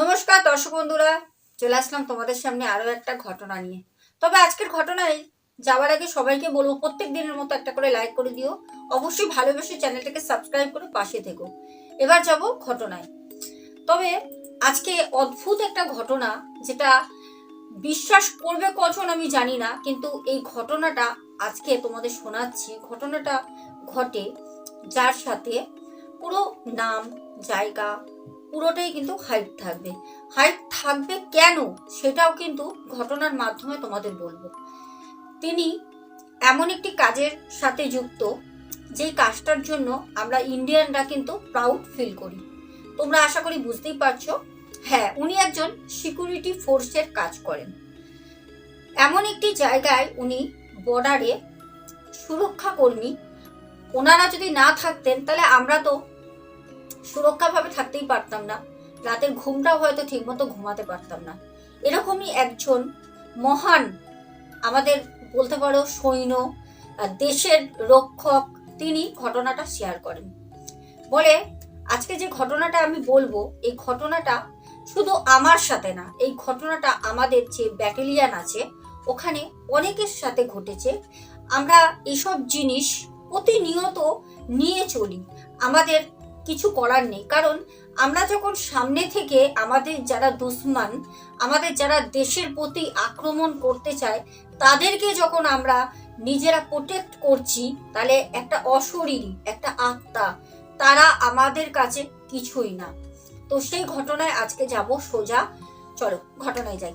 নমস্কার, দর্শক বন্ধুরা। চলে আসলাম তোমাদের সামনে আরও একটা ঘটনা নিয়ে। তবে আজকের ঘটনায় যাওয়ার আগে সবাইকে বলব, প্রত্যেক দিনের মতো একটা করে লাইক করে দিও। অবশ্যই ভালোবেসে চ্যানেলটাকে সাবস্ক্রাইব করে পাশে থেকো। এবার যাব ঘটনায়। তবে আজকে অদ্ভুত একটা ঘটনা, যেটা বিশ্বাস করবে কজন আমি জানি না, কিন্তু এই ঘটনাটা আজকে তোমাদের শোনাচ্ছি। ঘটনাটা ঘটে যার সাথে পুরো নাম, জায়গা পুরোটাই কিন্তু হাইট থাকবে। হাইট থাকবে কেন? সেটাও কিন্তু ঘটনার মাধ্যমে তোমাদের বলব। তিনি এমন একটি কাজের সাথে যুক্ত, যেই কাজটার জন্য আমরা ইন্ডিয়ানরা কিন্তু প্রাউড ফিল করি। তোমরা আশা করি বুঝতেই পারছ। হ্যাঁ উনি একজন সিকিউরিটি ফোর্সের কাজ করেন। এমন একটি জায়গায় উনি বর্ডারে সুরক্ষা কর্মী ওনারা যদি না থাকতেন, তাহলে আমরা তো সুরক্ষাভাবে থাকতেই পারতাম না। রাতের ঘুমটাও হয়তো ঠিকমতো ঘুমাতে পারতাম না। এরকমই একজন মহান, আমাদের বলতে পারো সৈন্য দেশের রক্ষক, তিনি ঘটনাটা শেয়ার করেন। বলে, আজকে যে ঘটনাটা আমি বলব, এই ঘটনাটা শুধু আমার সাথে না, এই ঘটনাটা আমাদের যে ব্যাটেলিয়ান আছে, ওখানে অনেকের সাথে ঘটেছে। আমরা এসব জিনিস প্রতিনিয়ত নিয়ে চলি। আমাদের কিছু করার নেই। কারণ আমরা যখন সামনে থেকে আমাদের যারা দুশ্মান, আমাদের যারা দেশের প্রতি আক্রমণ করতে চায়, তাদেরকে যখন আমরা নিজেরা প্রোটেক্ট করছি, তাহলে একটা অশরীরী, একটা আত্মা, তারা আমাদের কাছে কিছুই না। তো সেই ঘটনায় আজকে যাব সোজা। চলো ঘটনায় যাই।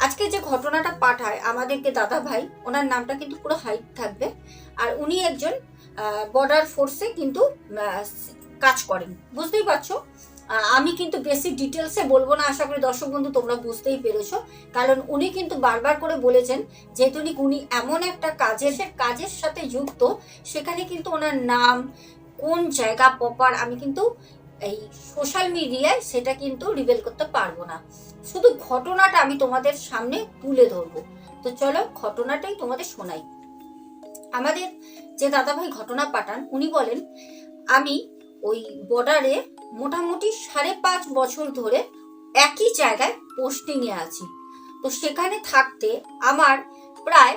আজকে যে ঘটনাটা পাঠায় আমাদেরকে দাদা ভাই ওনার নামটা কিন্তু পুরো হাইট থাকবে। আর উনি একজন বর্ডার ফোর্সে কিন্তু কাজ করেন। বুঝতেই পারছ? আমি কিন্তু বেশি ডিটেলসে বলব না, আশা করি দর্শক বন্ধু তোমরা বুঝতেই পেরেছ। কারণ উনি কিন্তু বারবার করে বলেছেন, যেহেতু উনি- এমন একটা কাজের কাজের সাথে যুক্ত, সেখানে কিন্তু ওনার নাম, কোন জায়গা প্রপার আমি কিন্তু এই সোশ্যাল মিডিয়ায় সেটা কিন্তু রিভেল করতে পারব না। শুধু ঘটনাটা আমি তোমাদের সামনে তুলে ধরবো। তো চলো, ঘটনাটাই তোমাদের শোনাই। আমাদের যে দাদাভাই ঘটনা পাঠান, উনি বলেন, আমি ওই বর্ডারে মোটামুটি সাড়ে পাঁচ বছর ধরে একই জায়গায় পোস্টিংয়ে আছি। তো সেখানে থাকতে আমার প্রায়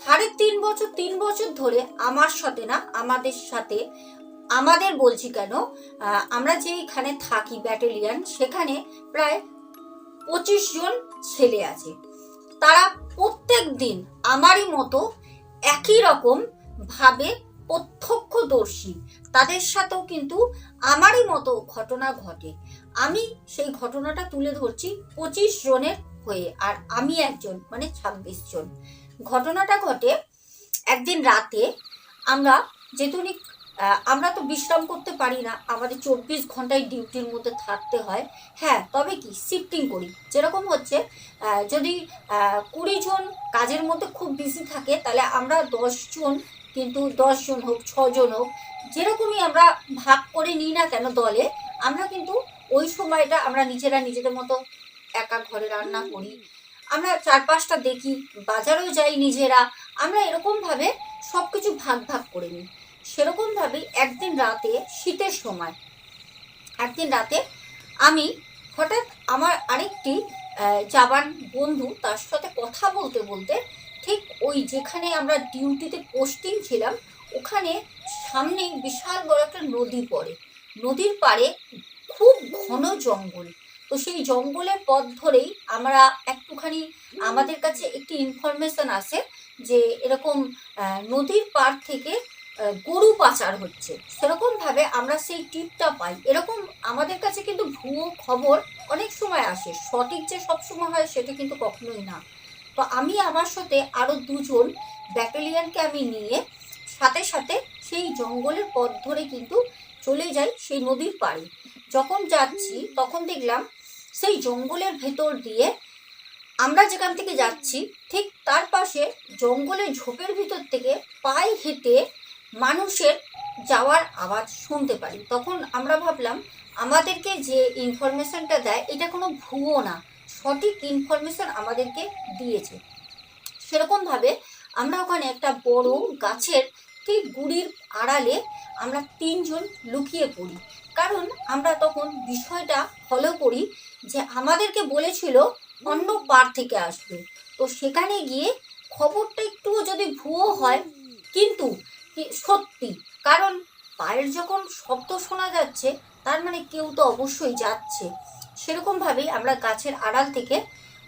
সাড়ে তিন বছর তিন বছর ধরে আমার সাথে না, আমাদের সাথে, আমাদের বলছি কেন আমরা যেখানে থাকি ব্যাটালিয়ান সেখানে প্রায় পঁচিশ জন ছেলে আছে। তারা প্রত্যেক দিন আমারই মতো একই রকম ভাবে প্রত্যক্ষদর্শী। তাদের সাথেও কিন্তু আমারই মতো ঘটনা ঘটে। আমি সেই ঘটনাটা তুলে ধরছি পঁচিশ জনের হয়ে আর আমি একজন মানে ছাব্বিশ জন। ঘটনাটা ঘটে একদিন রাতে আমরা যেহেতু আমরা তো বিশ্রাম করতে পারি না। আমাদের চব্বিশ ঘন্টায় ডিউটির মধ্যে থাকতে হয়। হ্যাঁ তবে কি? শিফটিং করি। যেরকম হচ্ছে যদি কুড়ি জন কাজের মধ্যে খুব বিজি থাকে, তাহলে আমরা দশ জন, কিন্তু দশ জন হোক ছজন হোক, যেরকমই আমরা ভাগ করে নিই না কেন দলে, আমরা কিন্তু ওই সময়টা আমরা নিজেরা নিজেদের মতো একা ঘরে রান্না করি। আমরা চার পাঁচটা দেখি, বাজারেও যাই নিজেরা, আমরা এরকমভাবে সব কিছু ভাগ ভাগ করে নিই। সেরকমভাবেই একদিন রাতে শীতের সময়। একদিন রাতে আমি হঠাৎ আমার আরেকটি জাবান বন্ধু তার সাথে কথা বলতে বলতে ঠিক ওই যেখানে আমরা ডিউটিতে পোস্টিং ছিলাম, ওখানে সামনে বিশাল বড় একটা নদী পড়ে। নদীর পাড়ে খুব ঘন জঙ্গল। তো সেই জঙ্গলের পথ ধরেই আমরা একটুখানি, আমাদের কাছে একটি ইনফরমেশন আসে যে এরকম নদীর পাড় থেকে গরু পাচার হচ্ছে। সেরকমভাবে আমরা সেই টিপটা পাই। এরকম আমাদের কাছে কিন্তু ভুয়ো খবর অনেক সময় আসে। সঠিক যে সবসময় হয় সেটা কিন্তু কখনোই না। তো আমি আমার সাথে আরও দুজন ব্যাটালিয়ানকে আমি নিয়ে সাথে সাথে সেই জঙ্গলের পথ ধরে কিন্তু চলে যাই সেই নদীর পাড়ে। যখন যাচ্ছি, তখন দেখলাম সেই জঙ্গলের ভেতর দিয়ে আমরা যেখান থেকে যাচ্ছি, ঠিক তার পাশে জঙ্গলের ঝোপের ভিতর থেকে পায়ে হেঁটে মানুষের যাওয়ার আওয়াজ শুনতে পারি তখন আমরা ভাবলাম, আমাদেরকে যে ইনফরমেশনটা দেয়, এটা কোনো ভুয়ো না। সঠিক ইনফরমেশন আমাদেরকে দিয়েছে। সেরকমভাবে আমরা ওখানে একটা বড় গাছের ঠিক গুড়ির আড়ালে আমরা তিনজন লুকিয়ে পড়ি। কারণ আমরা তখন বিষয়টা ফলো করি যে আমাদেরকে বলেছিল অন্য পার থেকে আসবে। তো সেখানে গিয়ে খবরটা একটুও যদি ভুয়ো হয়, কিন্তু সত্যি। কারণ পায়ের যখন শব্দ শোনা যাচ্ছে, তার মানে কেউ তো অবশ্যই যাচ্ছে। সেরকমভাবেই আমরা গাছের আড়াল থেকে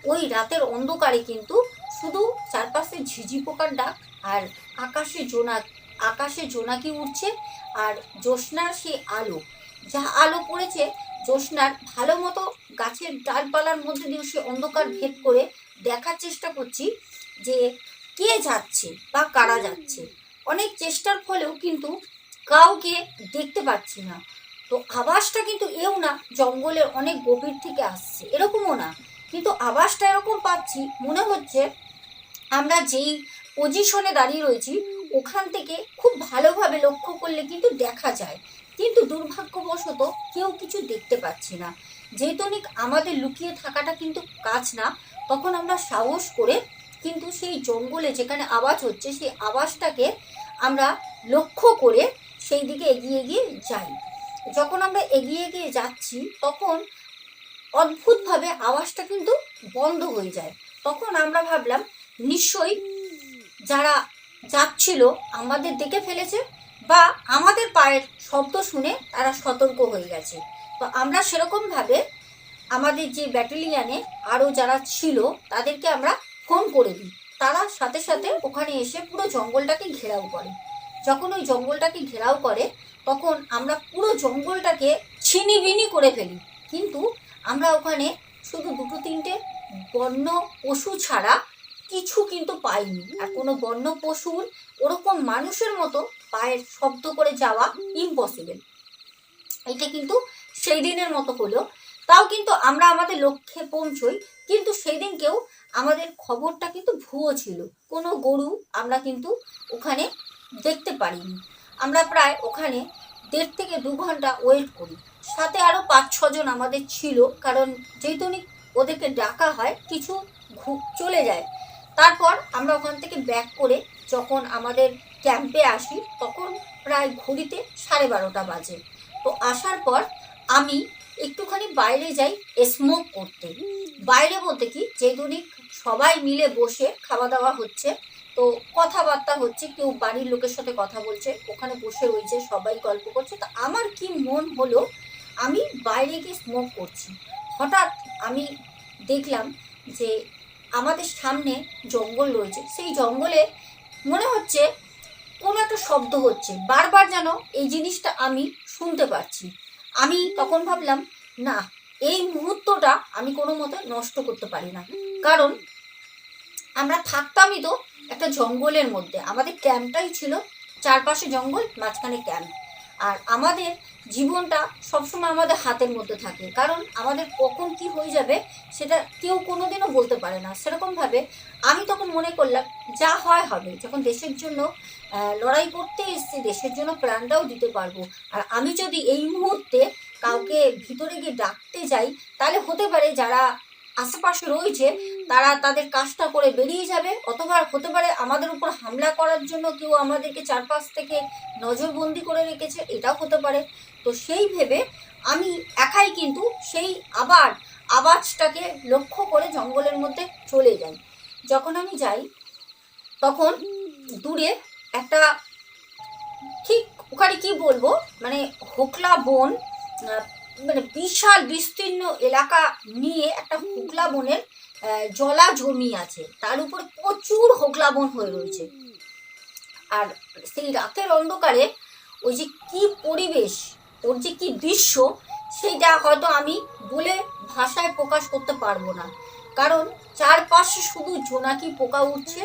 ওই রাতের অন্ধকারে কিন্তু শুধু চারপাশে ঝিঝি পোকার ডাক আর আকাশে জোনাক আকাশে জোনাকি উঠছে আর জ্যোৎস্নার সেই আলো। যা আলো পড়েছে জ্যোৎস্নার ভালো মতো গাছের ডালপালার মধ্যে দিয়ে সে অন্ধকার ভেদ করে দেখার চেষ্টা করছি যে কে যাচ্ছে বা কারা যাচ্ছে। অনেক চেষ্টার ফলেও কিন্তু কাউকে দেখতে পাচ্ছি না। তো আওয়াজটা কিন্তু এও না, জঙ্গলের অনেক গভীর থেকে আসছে। এরকমও না। কিন্তু আওয়াজটা এরকম পাচ্ছি, মনে হচ্ছে আমরা যেই পজিশনে দাঁড়িয়ে রয়েছি, ওখান থেকে খুব ভালোভাবে লক্ষ্য করলে কিন্তু দেখা যায়। কিন্তু দুর্ভাগ্যবশত কেউ কিছু দেখতে পাচ্ছি না। যেহেতুনিক আমাদের লুকিয়ে থাকাটা কিন্তু কাজ না, তখন আমরা সাহস করে কিন্তু সেই জঙ্গলে যেখানে আওয়াজ হচ্ছে, সেই আওয়াজটাকে আমরা লক্ষ্য করে সেই দিকে এগিয়ে এগিয়ে যাই। যখন আমরা এগিয়ে গিয়ে যাচ্ছি, তখন অদ্ভুতভাবে আওয়াজটা কিন্তু বন্ধ হয়ে যায়। তখন আমরা ভাবলাম, নিশ্চয়ই যারা যাচ্ছিল আমাদের দেখে ফেলেছে বা আমাদের পায়ের শব্দ শুনে তারা সতর্ক হয়ে গেছে। তো আমরা সেরকমভাবে আমাদের যে ব্যাটালিয়ানে আরও যারা ছিল, তাদেরকে আমরা ফোন করে দিই। তারা সাথে সাথে ওখানে এসে পুরো জঙ্গলটাকে ঘেরাও করে। যখন ওই জঙ্গলটাকে ঘেরাও করে, তখন আমরা পুরো জঙ্গলটাকে ছিনিবিনি করে ফেলি। কিন্তু আমরা ওখানে শুধু দুটো তিনটে বন্য পশু ছাড়া কিছু কিন্তু পাইনি। আর কোনো বন্য পশুর ওরকম মানুষের মতো পায়ের শব্দ করে যাওয়া ইম্পসিবল এটা কিন্তু সেই দিনের মতো হলো। তাও কিন্তু আমরা আমাদের লক্ষ্যে পৌঁছই, কিন্তু সেই দিনকেও আমাদের খবরটা কিন্তু ভুয়ো ছিল। কোনো গরু আমরা কিন্তু ওখানে দেখতে পারিনি। আমরা প্রায় ওখানে দেড় থেকে দু ঘণ্টা ওয়েট করি। সাথে আরও পাঁচ ছজন আমাদের ছিল, কারণ যেহেতু ওদেরকে ডাকা হয়, কিছু ঘু- চলে যায়। তারপর আমরা ওখান থেকে ব্যাক করে যখন আমাদের ক্যাম্পে আসি, তখন প্রায় ঘড়িতে সাড়ে বারোটা বাজে। তো আসার পর আমি একটুখানি বাইরে যাই স্মোক করতে। বাইরে বলতে কি, যেহেতু সবাই মিলে বসে খাওয়া দাওয়া হচ্ছে, তো কথাবার্তা হচ্ছে, কেউ বাড়ির লোকের সাথে কথা বলছে, ওখানে বসে রয়েছে সবাই গল্প করছে। তো আমার কি মন হলো, আমি বাইরে গিয়ে স্মোক করছি। হঠাৎ আমি দেখলাম যে আমাদের সামনে জঙ্গল রয়েছে। সেই জঙ্গলে মনে হচ্ছে কোনো একটা শব্দ হচ্ছে। বারবার যেন এই জিনিসটা আমি শুনতে পাচ্ছি আমি তখন ভাবলাম, না, এই মুহূর্তটা আমি কোনো মতে নষ্ট করতে পারি না। কারণ আমরা থাকতামই তো একটা জঙ্গলের মধ্যে। আমাদের ক্যাম্পটাই ছিল চারপাশে জঙ্গল, মাঝখানে ক্যাম্প আর আমাদের জীবনটা সবসময় আমাদের হাতের মধ্যে থাকে। কারণ আমাদের কখন কি হয়ে যাবে সেটা কেউ কোনোদিনও বলতে পারে না। সেরকমভাবে আমি তখন মনে করলাম, যা হয় হবে। যখন দেশের জন্য লড়াই করতে এসছি, দেশের জন্য প্রাণটাও দিতে পারব। আর আমি যদি এই মুহূর্তে কাউকে ভিতরে গিয়ে ডাকতে যাই, তাহলে হতে পারে যারা আশেপাশে রয়েছে, তারা তাদের কাজটা করে বেরিয়ে যাবে। অথবা হতে পারে আমাদের উপর হামলা করার জন্য কেউ আমাদেরকে চারপাশ থেকে নজরবন্দি করে রেখেছে, এটাও হতে পারে। তো সেই ভেবে আমি একাই কিন্তু সেই আবার আওয়াজটাকে লক্ষ্য করে জঙ্গলের মধ্যে চলে যাই। যখন আমি যাই, তখন দূরে একটা ঠিক ওখানে কি বলব? মানে হোকলা বন মানে বিশাল বিস্তীর্ণ এলাকা নিয়ে একটা হোকলা বনের জলা জমি আছে। তার উপর প্রচুর হোকলা বন হয়ে রয়েছে। আর সেই রাতের অন্ধকারে ওই যে কি পরিবেশ ওর যে কি দৃশ্য, সেইটা হয়তো আমি বলে ভাষায় প্রকাশ করতে পারব না। কারণ চারপাশে শুধু জোনাকি পোকা উঠছে,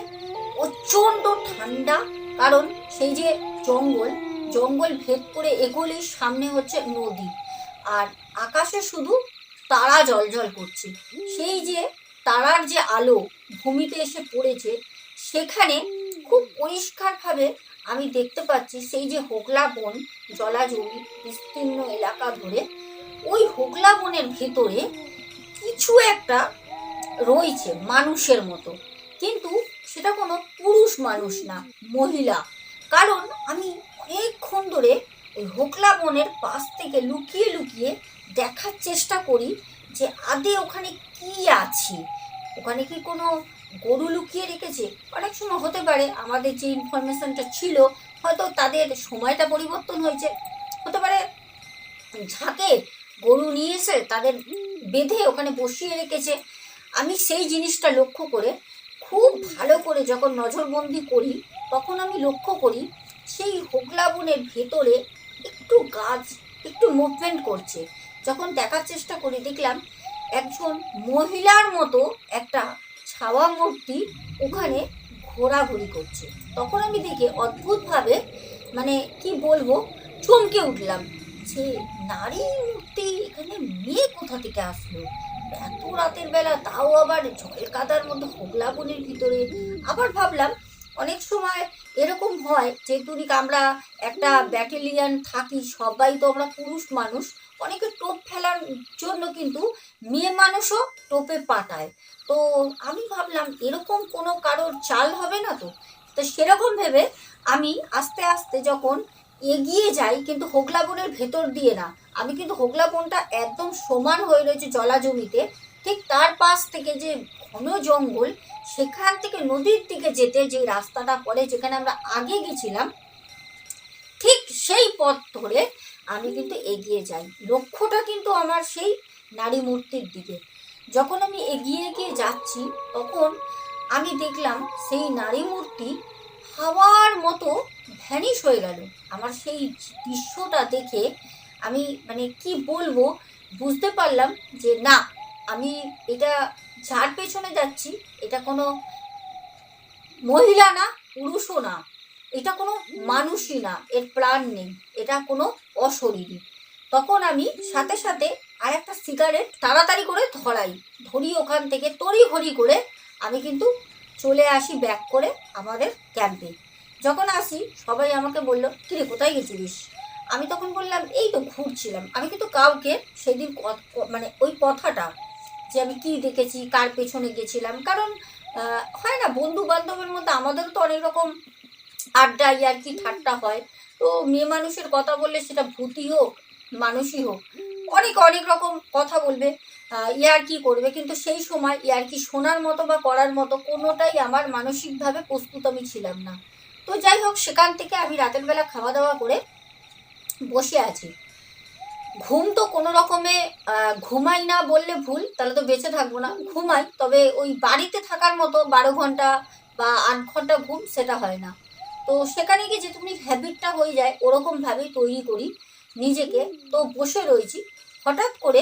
প্রচণ্ড ঠান্ডা। কারণ সেই যে জঙ্গল জঙ্গল ভেদ করে এগোলেই সামনে হচ্ছে নদী। আর আকাশে শুধু তারা জলজল করছে। সেই যে তারার যে আলো ভূমিতে এসে পড়েছে, সেখানে খুব পরিষ্কারভাবে আমি দেখতে পাচ্ছি সেই যে হোগলা বন জলাজমি বিস্তীর্ণ এলাকা ধরে, ওই হোগলা বনের ভেতরে কিছু একটা রয়েছে মানুষের মতো। কিন্তু সেটা কোনো পুরুষ মানুষ না, মহিলা। কারণ আমি অনেকক্ষণ ধরে ওই হোকলা বনের পাশ থেকে লুকিয়ে লুকিয়ে দেখার চেষ্টা করি যে আদে ওখানে কি আছে। ওখানে কি কোনো গরু লুকিয়ে রেখেছে, অনেক সময় হতে পারে আমাদের যে ইনফরমেশনটা ছিল, হয়তো তাদের সময়টা পরিবর্তন হয়েছে। হতে পারে ঝাঁকে গরু নিয়ে এসে তাদের বেঁধে ওখানে বসিয়ে রেখেছে। আমি সেই জিনিসটা লক্ষ্য করে খুব ভালো করে যখন নজরবন্দি করি, তখন আমি লক্ষ্য করি সেই হোগলা বনের ভেতরে একটু গাছ, একটু মুভমেন্ট করছে। যখন দেখার চেষ্টা করি, দেখলাম একজন মহিলার মতো একটা ছাওয়া মূর্তি ওখানে ঘোরাঘুরি করছে। তখন আমি দেখে অদ্ভুতভাবে মানে কি বলব, চমকে উঠলাম যে, নারী মূর্তি এখানে মেয়ে কোথা থেকে আসলো? এত রাতের বেলা তাও আবার জল কাদার মধ্যে হোগলা বনের ভিতরে। আবার ভাবলাম, অনেক সময় এরকম হয়, যেহেতু আমরা একটা ব্যাটালিয়ান থাকি, সবাই তো আমরা পুরুষ মানুষ অনেকে টোপ ফেলার জন্য কিন্তু মেয়ে মানুষও টোপে পাঠায়। তো আমি ভাবলাম, এরকম কোনো কারোর চাল হবে না তো? তো সেরকম ভেবে আমি আস্তে আস্তে যখন এগিয়ে যাই, কিন্তু হোগলা বনের ভেতর দিয়ে না, আমি কিন্তু হোগলা বনটা একদম সমান হয়ে রয়েছে জলা জমিতে ঠিক তার পাশ থেকে যে ঘন জঙ্গল, সেখান থেকে নদীর দিকে যেতে যে রাস্তাটা পড়ে, যেখানে আমরা আগে গেছিলাম, ঠিক সেই পথ ধরে আমি কিন্তু এগিয়ে যাই। লক্ষ্যটা কিন্তু আমার সেই নারী মূর্তির দিকে। যখন আমি এগিয়ে এগিয়ে যাচ্ছি, তখন আমি দেখলাম সেই নারী মূর্তি হাওয়ার মতো ভ্যানিশ হয়ে গেল। আমার সেই দৃশ্যটা দেখে আমি মানে কি বলব, বুঝতে পারলাম যে না, আমি এটা যার পেছনে যাচ্ছি, এটা কোনো মহিলা না, পুরুষও না। এটা কোনো মানুষই না, এর প্রাণ নেই, এটা কোনো অশরীরী তখন আমি সাথে সাথে আর একটা সিগারেট তাড়াতাড়ি করে ধরাই ধরি ওখান থেকে তড়ি ঘড়ি করে আমি কিন্তু চলে আসি ব্যাক করে আমাদের ক্যাম্পে যখন আসি, সবাই আমাকে বলল, কিরে, কোথায় গেছিলিস? আমি তখন বললাম, এই তো ঘুরছিলাম। আমি কিন্তু কাউকে সেদিন মানে ওই কথাটা যে আমি কি দেখেছি, কার পেছনে গেছিলাম, কারণ হয় না বন্ধু বান্ধবের মধ্যে আমাদেরও তো অনেক রকম আড্ডা ইয়ার্কি ঠাট্টা হয়। তো মেয়ে মানুষের কথা বললে সেটা ভূতই হোক, মানুষই হোক, অনেক অনেক রকম কথা বলবে। ইয়ার্কি করবে? কিন্তু সেই সময় ইয়ার্কি শোনার মতো বা করার মতো কোনোটাই আমার মানসিকভাবে প্রস্তুত আমি ছিলাম না। তো যাই হোক, সেখান থেকে আমি রাতের বেলা খাওয়া দাওয়া করে বসে আছি। ঘুম তো কোনো রকমে ঘুমাই না বললে ভুল, তাহলে তো বেঁচে থাকব না, ঘুমাই। তবে ওই বাড়িতে থাকার মতো বারো ঘণ্টা বা আট ঘণ্টা ঘুম সেটা হয় না। তো সেখানে গিয়ে যেটুকুনি হ্যাবিটটা হয়ে যায় ওরকমভাবেই তৈরি করি নিজেকে। তো বসে রয়েছি। হঠাৎ করে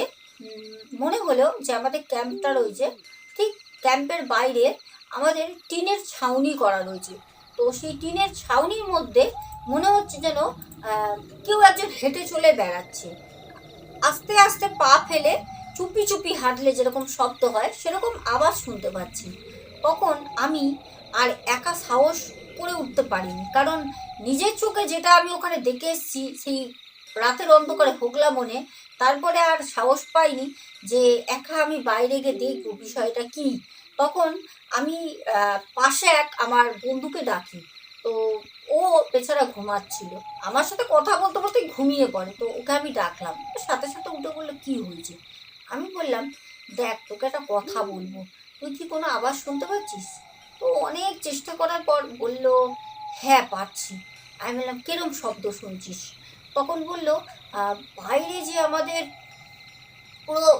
মনে হলো যে আমাদের ক্যাম্পটা রয়েছে। ঠিক ক্যাম্পের বাইরে আমাদের টিনের ছাউনি করা রয়েছে। তো সেই টিনের ছাউনির মধ্যে মনে হচ্ছে যেন কেউ একজন হেঁটে চলে বেড়াচ্ছে। আস্তে আস্তে পা ফেলে চুপি চুপি হাঁটলে যেরকম শব্দ হয়, সেরকম আওয়াজ শুনতে পাচ্ছি। তখন আমি আর একা সাহস করে উঠতে পারিনি। কারণ নিজের চোখে যেটা আমি ওখানে দেখে এসেছি, সেই রাতের অন্ধকারে হোগলা মনে তারপরে আর সাহস পাইনি যে একা আমি বাইরে গিয়ে দেখব বিষয়টা কি। তখন আমি পাশে এক আমার বন্ধুকে ডাকি। তো ও বেচারা ঘুমাচ্ছিল। আমার সাথে কথা বলতে বলতে ঘুমিয়ে পড়ে। তো ওকে আমি ডাকলাম। সাথে সাথে উঠে বলল, কি হয়েছে? আমি বললাম, দেখ, তোকে একটা কথা বলব। তুই কি কোনো আওয়াজ শুনতে পাচ্ছিস? তো অনেক চেষ্টা করার পর বলল হ্যাঁ পাচ্ছি আমি বললাম, কিরম শব্দ শুনছিস? তখন বলল বাইরে যে আমাদের পুরো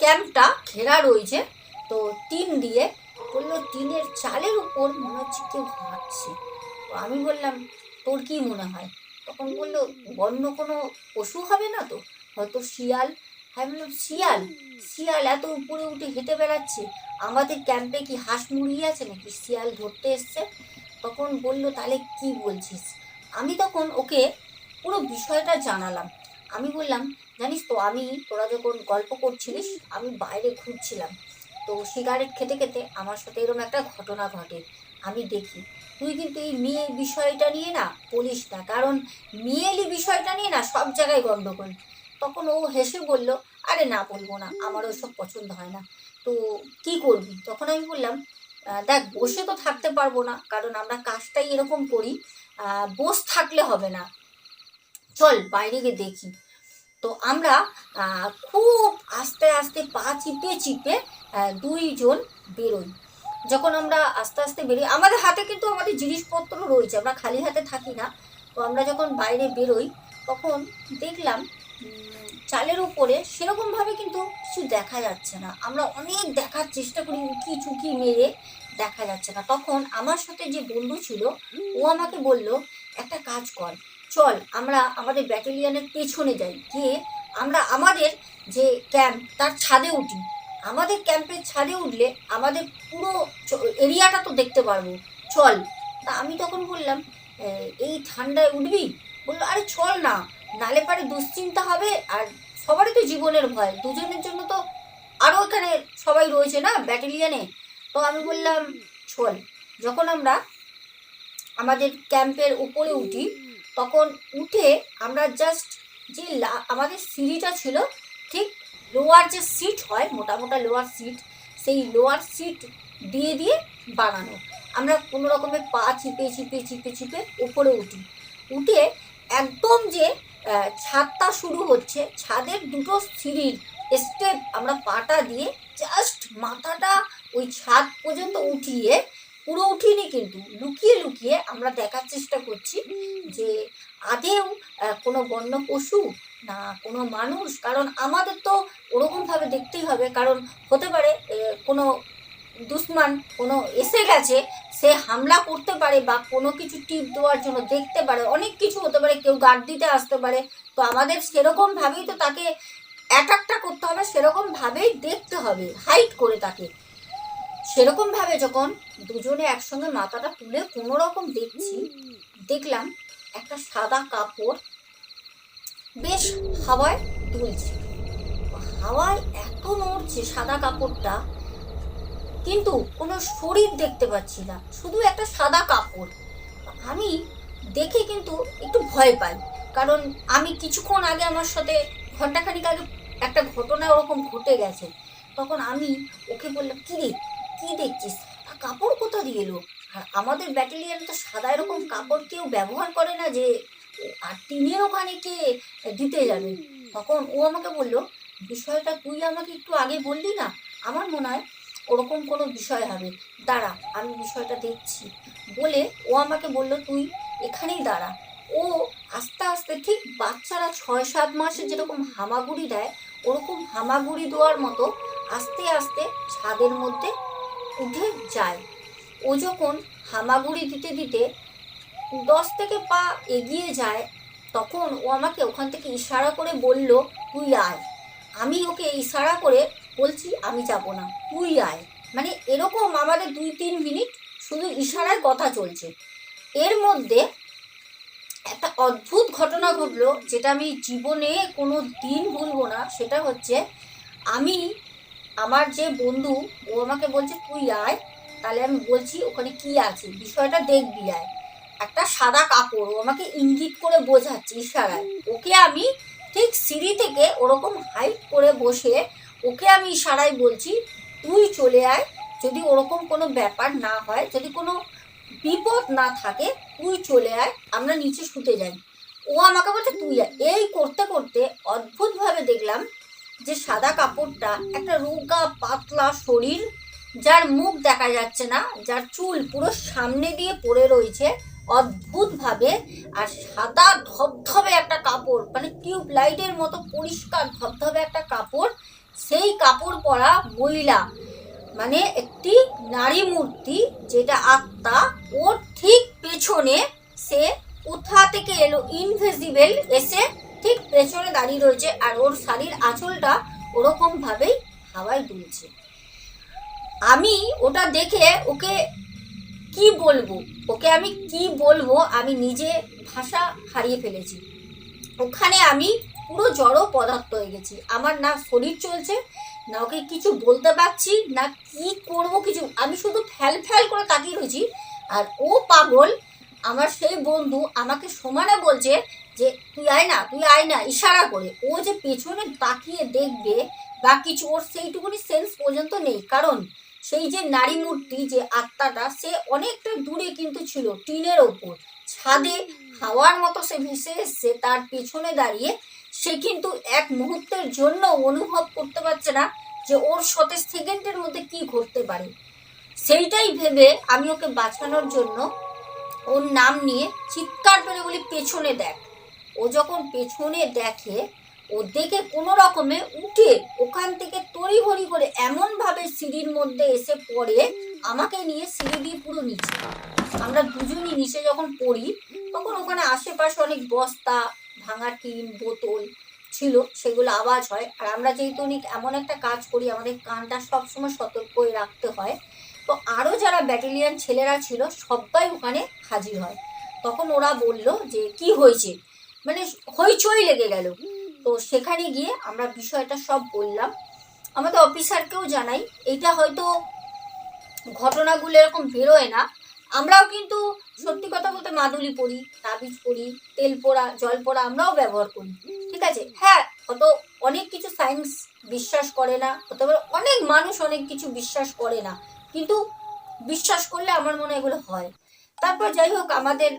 ক্যাম্পটা ঘেরা রয়েছে, তো টিন দিয়ে। বলল, টিনের চালের উপর মনে হচ্ছে কেউ হাঁটছে তো আমি বললাম, তোর কি মনে হয়? তখন বলল বন্য কোনো পশু হবে না তো? হয়তো শিয়াল আমি বললাম, শিয়াল? শিয়াল এত উপরে উঠে হেঁটে বেড়াচ্ছে? আমাদের ক্যাম্পে কি হাঁস মুরগি আছে নাকি? শিয়াল ধরতে এসছে। তখন বলল, তাহলে কি বলছিস? আমি তখন ওকে পুরো বিষয়টা জানালাম। আমি বললাম, জানিস তো, আমি, তোরা যখন গল্প করছিলিস, আমি বাইরে ঘুরছিলাম। তো সিগারেট খেতে খেতে আমার সাথে এরকম একটা ঘটনা ঘটে। আমি দেখি, তুই কিন্তু এই মেয়ে বিষয়টা নিয়ে না বলিস না। কারণ মেয়েলি বিষয়টা নিয়ে না সব জায়গায় গণ্ডগোল তখন ও হেসে বলল, আরে না বলব না, আমার ওসব পছন্দ হয় না। তো কি করবি? তখন আমি বললাম দেখ, বসে তো থাকতে পারব না, কারণ আমরা কাজটাই এরকম করি বস থাকলে হবে না। চল বাইরে গিয়ে দেখি। তো আমরা খুব আস্তে আস্তে পা চিপে চিপে দুইজন বেরোই। যখন আমরা আস্তে আস্তে বেরোই, আমাদের হাতে কিন্তু আমাদের জিনিসপত্র রয়েছে, আমরা খালি হাতে থাকি না। তো আমরা যখন বাইরে বেরোই, তখন দেখলাম চালের উপরে সেরকমভাবে কিন্তু কিছু দেখা যাচ্ছে না। আমরা অনেক দেখার চেষ্টা করি উকি চুকি মেরে দেখা যাচ্ছে না। তখন আমার সাথে যে বন্ধু ছিল, ও আমাকে বলল, একটা কাজ কর, চল আমরা আমাদের ব্যাটালিয়নের পেছনে যাই। গিয়ে আমরা আমাদের যে ক্যাম্প, তার ছাদে উঠি। আমাদের ক্যাম্পের ছাদে উঠলে আমাদের পুরো এরিয়াটা তো দেখতে পারব। চল। তা আমি তখন বললাম এই ঠান্ডায় উঠবি? বলল, আরে চল না। নালে পারে দুশ্চিন্তা হবে আর সবারই তো জীবনের ভয়। দুজনের জন্য তো আরও এখানে সবাই রয়েছে না ব্যাটালিয়নে তো আমি বললাম চল যখন আমরা আমাদের ক্যাম্পের উপরে উঠি, তখন উঠে আমরা জাস্ট যে আমাদের সিঁড়িটা ছিল, ঠিক লোয়ার যে সিট হয়, মোটা মোটা লোয়ার সিট সেই লোয়ার সিট দিয়ে দিয়ে বানানো। আমরা কোনো রকমের পা চিপে চিপে চিপে চিপে উপরে উঠি। উঠে একদম যে ছাদটা শুরু হচ্ছে। ছাদের দুটো সিঁড়ির স্টেপ আমরা পাটা দিয়ে জাস্ট মাথাটা ওই ছাদ পর্যন্ত উঠিয়ে, পুরো উঠিনি কিন্তু, লুকিয়ে লুকিয়ে আমরা দেখার চেষ্টা করছি যে আদেও কোনো বন্য পশু না কোনো মানুষ, কারণ আমাদের তো ওরকমভাবে দেখতেই হবে, কারণ হতে পারে কোনো দুশ্মান কোনো এসে গেছে, সে হামলা করতে পারে বা কোনো কিছু টিপ দেওয়ার জন্য দেখতে পারে, অনেক কিছু হতে পারে, কেউ গার্ড দিতে আসতে পারে। তো আমাদের সেরকমভাবেই তো তাকে অ্যাটাকটা করতে হবে সেরকমভাবেই দেখতে হবে হাইট করে তাকে। সেরকমভাবে যখন দুজনে একসঙ্গে মাথাটা তুলে কোনো রকম দেখছি, দেখলাম একটা সাদা কাপড় বেশ হাওয়ায় দুলছে। হাওয়ায় এত নড়ছে সাদা কাপড়টা। কিন্তু কোনো শরীর দেখতে পাচ্ছি না, শুধু একটা সাদা কাপড়। আমি দেখে কিন্তু একটু ভয় পাই, কারণ আমি কিছুক্ষণ আগে আমার সাথে ঘন্টাখানিক আগে একটা ঘটনা ওরকম ঘটে গেছে। তখন আমি ওকে বললাম, কী রে, কী দেখছিস? কাপড় কোথা দিয়ে এলো? আর আমাদের ব্যাটালিয়ান তো সাদা এরকম কাপড় কেউ ব্যবহার করে না যে, আর টিনের ওখানে কে দিতে যাবে? তখন ও আমাকে বলল, বিষয়টা তুই আমাকে একটু আগে বললি না? আমার মনে হয় ওরকম কোনো বিষয় হবে। দাঁড়া, আমি বিষয়টা দেখছি। বলে ও আমাকে বলল, তুই এখানেই দাঁড়া। ও আস্তে আস্তে ঠিক বাচ্চারা ছয় সাত মাসে যেরকম হামাগুড়ি দেয়, ওরকম হামাগুড়ি দেওয়ার মতো আস্তে আস্তে ছাদের মধ্যে উঠে যায়। ও যখন হামাগুড়ি দিতে দিতে দশ থেকে পা এগিয়ে যায়, তখন ও আমাকে ওখান থেকে ইশারা করে বলল, তুই আয়। আমি ওকে ইশারা করে বলছি আমি যাব না। তুই আয়। মানে এরকম আমাদের দুই তিন মিনিট শুধু ইশারায় কথা চলছে। এর মধ্যে একটা অদ্ভুত ঘটনা ঘটলো, যেটা আমি জীবনে কোনো দিন ভুলবো না। সেটা হচ্ছে আমি, আমার যে বন্ধু, ও আমাকে বলছে, তুই আয়। তাহলে আমি বলছি, ওখানে কি আছে? বিষয়টা দেখবি, আয়। একটা সাদা কাপড়, ও আমাকে ইঙ্গিত করে বোঝাচ্ছে ইশারায়। ওকে আমি ঠিক সিঁড়ি থেকে ওরকম হাইট করে বসে ওকে আমি ইশারায় বলছি, তুই চলে আয়, যদি ওরকম কোনো ব্যাপার না হয়, যদি কোনো বিপদ না থাকে, তুই চলে আয়, আমরা নিচে শুতে যাই। ও আমাকে বলছে, তুই আয়। এই করতে করতে অদ্ভুতভাবে দেখলাম যে সাদা কাপড়টা একটা রোগা, পাতলা শরীর, যার মুখ দেখা যাচ্ছে না, যার চুল পুরো সামনে দিয়ে পড়ে রয়েছে অদ্ভুতভাবে, আর সাদা ধবধবে একটা কাপড় মানে টিউব লাইটের মতো পরিষ্কার ধবধবে একটা কাপড় সেই কাপড় পরা মহিলা। মানে একটি নারী মূর্তি যেটা আত্মা ওর ঠিক পেছনে সে কোথা থেকে এলো ইনভিজিবল এসে ঠিক পেছনে দাঁড়িয়ে রয়েছে আর ওর শাড়ির আঁচলটা ওরকম ভাবেই হাওয়ায় দুলছে। আমি ওটা দেখে ওকে কি বলব? ওকে আমি কি বলব? আমি নিজে ভাষা হারিয়ে ফেলেছি। ওখানে আমি পুরো জড়ো পদার্থ হয়ে গেছি। আমার না শরীর চলছে, না ওকে কিছু বলতে পারছি, না কি করব কিছু। আমি শুধু ফ্যাল ফ্যাল করে তাকিয়ে রয়েছি। আর ও পাগল, আমার সেই বন্ধু আমাকে সমানে বলছে যে, তুই আয় না, তুই আয় না, ইশারা করে। ও যে পেছনে তাকিয়ে দেখবে বা কিছু, ওর সেইটুকুনি সেন্স পর্যন্ত নেই। কারণ সেই যে নারী মূর্তি, যে আত্মাটা, সে অনেকটা দূরে কিন্তু ছিল, টিনের ওপর। ছাদে হাওয়ার মতো সে ভেসে এসছে, তার পেছনে দাঁড়িয়ে সে কিন্তু এক মুহূর্তের জন্য অনুভব করতে পারছে না যে ওর সতেজ সেকেন্ডের মধ্যে কি ঘটতে পারে। সেইটাই ভেবে আমি ওকে বাঁচানোর জন্য ওর নাম নিয়ে চিৎকার করে বলি, পেছনে দেখ। ও যখন পেছনে দেখে, ও দেখে কোনো রকমে উঠে ওখান থেকে তড়িঘড়ি করে এমনভাবে সিঁড়ির মধ্যে এসে পড়ে, আমাকে নিয়ে সিঁড়ি দিয়ে পুরো নিচে। আমরা দুজনই নিচে যখন পড়ি, তখন ওখানে আশেপাশে অনেক বস্তা ভাঙা টিন, বোতল ছিল, সেগুলো আওয়াজ হয়। আর আমরা যেহেতু অনেক এমন একটা কাজ করি, আমাদের কানটা সবসময় সতর্ক হয়ে রাখতে হয়। তো আরও যারা ব্যাটালিয়ান ছেলেরা ছিল, সবাই ওখানে হাজির হয়। তখন ওরা বলল যে, কি হয়েছে? মানে হইচই লেগে গেল। তো সেখানে গিয়ে আমরা বিষয়টা সব বললাম। আমাদের অফিসারকেও জানাই এটা হয়তো ঘটনাগুলো এরকম বেরোয় না। আমরাও কিন্তু সত্যি কথা বলতে মাদুলি পরি, তাবিজ পরি, তেল পোড়া, জল পোড়া আমরাও ব্যবহার করি, ঠিক আছে? হ্যাঁ অত অনেক কিছু সায়েন্স বিশ্বাস করে না, হতে পারে অনেক মানুষ অনেক কিছু বিশ্বাস করে না, কিন্তু বিশ্বাস করলে আমার মনে এগুলো হয়। তারপর যাই হোক, আমাদের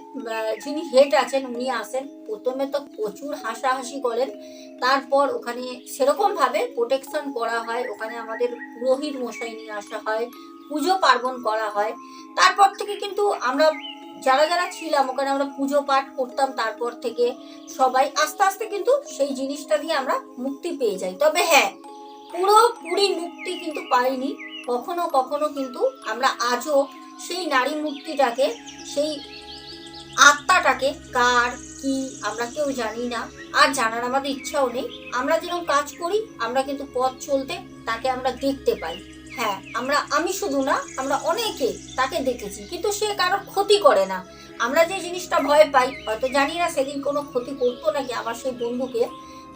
যিনি হেড আছেন, উনি আসেন। প্রথমে তো প্রচুর হাসাহাসি করেন। তারপর ওখানে সেরকমভাবে প্রোটেকশন করা হয়। ওখানে আমাদের পুরোহিত মশাই নিয়ে আসা হয়। পুজো পার্বণ করা হয়। তারপর থেকে কিন্তু আমরা যারা যারা ছিলাম, ওখানে আমরা পুজো পাঠ করতাম, তারপর থেকে সবাই আস্তে আস্তে কিন্তু সেই জিনিসটা দিয়ে আমরা মুক্তি পেয়ে যাই। তবে হ্যাঁ পুরোপুরি মুক্তি কিন্তু পাইনি। কখনো কখনো কিন্তু আমরা আজও সেই নারী মুক্তিটাকে, সেই আত্মাটাকে, কার, কি, আমরা কেউ জানি না। আর জানার আমাদের ইচ্ছাও নেই। আমরা যেরকম কাজ করি, আমরা কিন্তু পথ চলতে তাকে আমরা দেখতে পাই। হ্যাঁ আমরা আমি শুধু না আমরা অনেকে তাকে দেখেছি কিন্তু সে কারোর ক্ষতি করে না। আমরা যে জিনিসটা ভয় পাই হয়তো জানি না সেদিন কোনো ক্ষতি করতো নাকি আমার সেই বন্ধুকে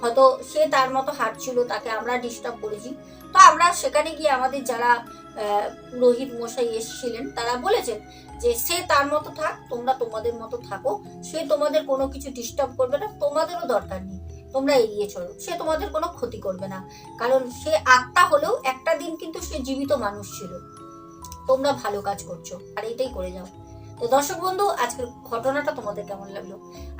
হয়তো সে তার মতো হাঁটছিল তাকে আমরা ডিস্টার্ব করেছি। তো আমরা সেখানে গিয়ে আমাদের যারা আহ, পুরোহিত মশাই এসেছিলেন তারা বলেছেন যে সে তার মতো থাক তোমরা তোমাদের মতো থাকো সে তোমাদের কোনো কিছু ডিস্টার্ব করবে না তোমাদেরও দরকার নেই। তোমরা এড়িয়ে চলো। সে তোমাদের কোনো ক্ষতি করবে না। কারণ সে আত্মা হলেও একটা দিন কিন্তু সে জীবিত মানুষ ছিল। তোমরা ভালো কাজ করছ, আর এটাই করে যাও। তো দর্শক বন্ধু, আজকের ঘটনাটা তোমাদের কেমন লাগল?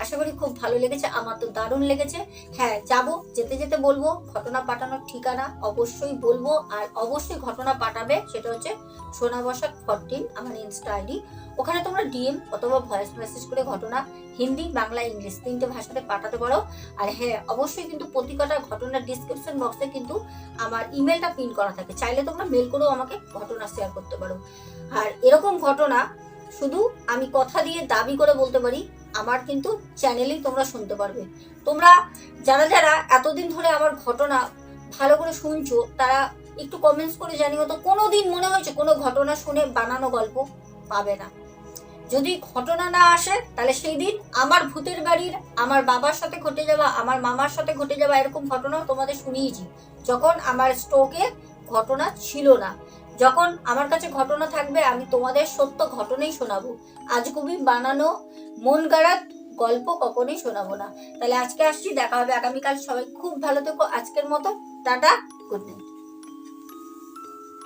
আশা করি খুব ভালো লেগেছে, আমার তো দারুণ লেগেছে। হ্যাঁ যাব, যেতে যেতে বলব, ঘটনা পাঠানোর ঠিকানা অবশ্যই বলব, আর অবশ্যই ঘটনা পাঠাবে সেটা হচ্ছে সোনা বসাক ফরটিন আমার ইনস্টা আইডি ওখানে তোমরা ডিএম অথবা ভয়েস মেসেজ করে ঘটনা হিন্দি, বাংলা, ইংলিশ তিনটে ভাষাতে পাঠাতে পারো। আর হ্যাঁ অবশ্যই কিন্তু প্রতিকটা ঘটনার ডিসক্রিপশন বক্সে কিন্তু আমার ইমেলটা পিন করা থাকে। চাইলে তোমরা মেল করেও আমাকে ঘটনা শেয়ার করতে পারো। আর এরকম ঘটনা শুধু আমি কথা দিয়ে দাবি করে বলতে পারি, আমার কিন্তু চ্যানেলেই তোমরা শুনতে পারবে। তোমরা যারা যারা এতদিন ধরে আমার ঘটনা ভালো করে শুনছো, তারা একটু কমেন্টস করে জানিও তো কোনো দিন মনে হয়েছে কোনো ঘটনা শুনে বানানো গল্প পাবে না। যদি ঘটনা না আসে, তাহলে সেই দিন আমার ভূতের বাড়ির, আমার বাবার সাথে ঘটে যাওয়া, আমার মামার সাথে ঘটে যাওয়া এরকম ঘটনা তোমাদের শুনিয়েছি, যখন আমার স্টোকে ঘটনা ছিল না। যখন আমার কাছে ঘটনা থাকবে, আমি তোমাদের সত্য ঘটনাই শোনাবো। আজ কবি বানানো মন গাড়াত গল্প কখনোই শোনাবো না। তাহলে আজকে আসছি, দেখা হবে আগামীকাল। সবাই খুব ভালো থেকো। আজকের মতো, টাটা গুড নাইট